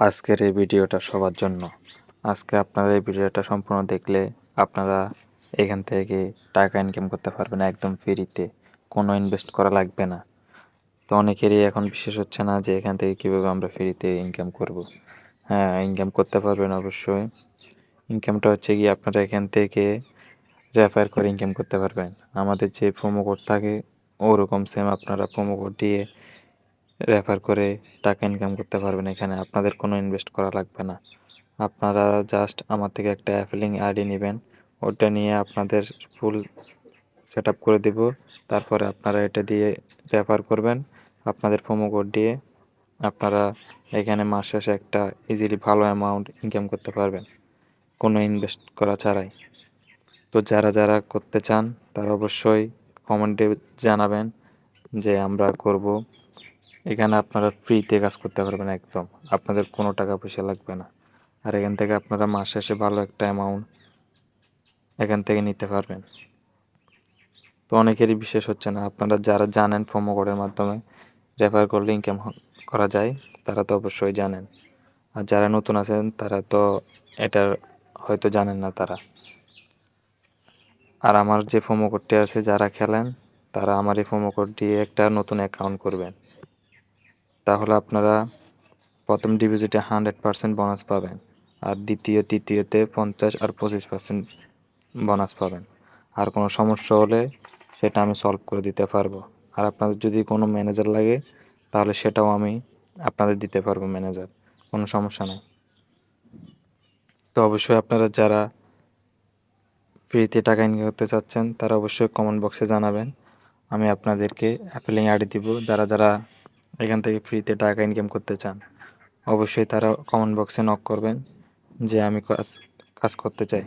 আজকের এই ভিডিওটা সবার জন্য। আজকে আপনারা এই ভিডিওটা সম্পূর্ণ দেখলে আপনারা এখান থেকে টাকা ইনকাম করতে পারবেন একদম ফ্রিতে কোনো ইনভেস্ট করা লাগবে না। তো অনেকেরই এখন বিশেষ হচ্ছে না যে এখান থেকে কীভাবে আমরা ফ্রিতে ইনকাম করব। হ্যাঁ ইনকাম করতে পারবেন অবশ্যই। ইনকামটা হচ্ছে কি আপনারা এখান থেকে রেফার করে ইনকাম করতে পারবেন। আমাদের যে প্রোমো কোড থাকে, ওরকম সেম আপনারা প্রোমো কোড দিয়ে রেফার করে টাকা ইনকাম করতে পারবেন এখানে। আপনাদের কোনো ইনভেস্ট করা লাগবে না। আপনারা জাস্ট আমার থেকে একটা অ্যাপেলিং আইডি নেবেন। ওটা নিয়ে আপনাদের ফুল সেট করে দেব। তারপরে আপনারা এটা দিয়ে রেফার করবেন আপনাদের প্রোমো কোড দিয়ে। আপনারা এখানে মাস শেষে একটা ইজিলি ভালো অ্যামাউন্ট ইনকাম করতে পারবেন। কোনো ইনভেস্ট করা ছাড়াই। তো যারা যারা করতে চান তারা অবশ্যই কমেন্টে জানাবেন যে আমরা করব। এখানে আপনারা ফ্রিতে কাজ করতে পারবেন একদম। আপনাদের কোনো টাকা পয়সা লাগবে না। আর এখান থেকে আপনারা মাস শেষে ভালো একটা অ্যামাউন্ট এখান থেকে নিতে পারবেন। তো অনেকেরই বিশেষ হচ্ছে না। আপনারা যারা জানেন প্রোমো কোডের মাধ্যমে রেফার করলে ইনকাম করা যায়, তারা তো অবশ্যই জানেন। আর যারা নতুন আছেন, তারা তো এটার হয়তো জানেন না তারা। আর আমার যে প্রোমো কোডটি আছে, যারা খেলেন, তারা আমার এই প্রোমো কোড দিয়ে একটা নতুন অ্যাকাউন্ট করবেন। তাহলে আপনারা প্রথম ডিপোজিটে হান্ড্রেড পার্সেন্ট বোনাস পাবেন আর দ্বিতীয়, তৃতীয়তে পঞ্চাশ আর পঁচিশ পার্সেন্ট বোনাস পাবেন। আর কোনো সমস্যা হলে সেটা আমি সলভ করে দিতে পারব। আর আপনাদের যদি কোনো ম্যানেজার লাগে, তাহলে সেটাও আমি আপনাদের দিতে পারব ম্যানেজার কোনো সমস্যা নেই। তো অবশ্যই আপনারা যারা ফ্রিতে টাকা ইনকাম করতে চাচ্ছেন, তারা অবশ্যই কমেন্ট বক্সে জানাবেন। আমি আপনাদেরকে অ্যাপেলিং আইডি দিব। যারা যারা এখান থেকে ফ্রিতে টাকা ইনকাম করতে চান, অবশ্যই তারা কমেন্ট বক্সে নক করবেন যে আমি কাজ কাজ করতে চাই।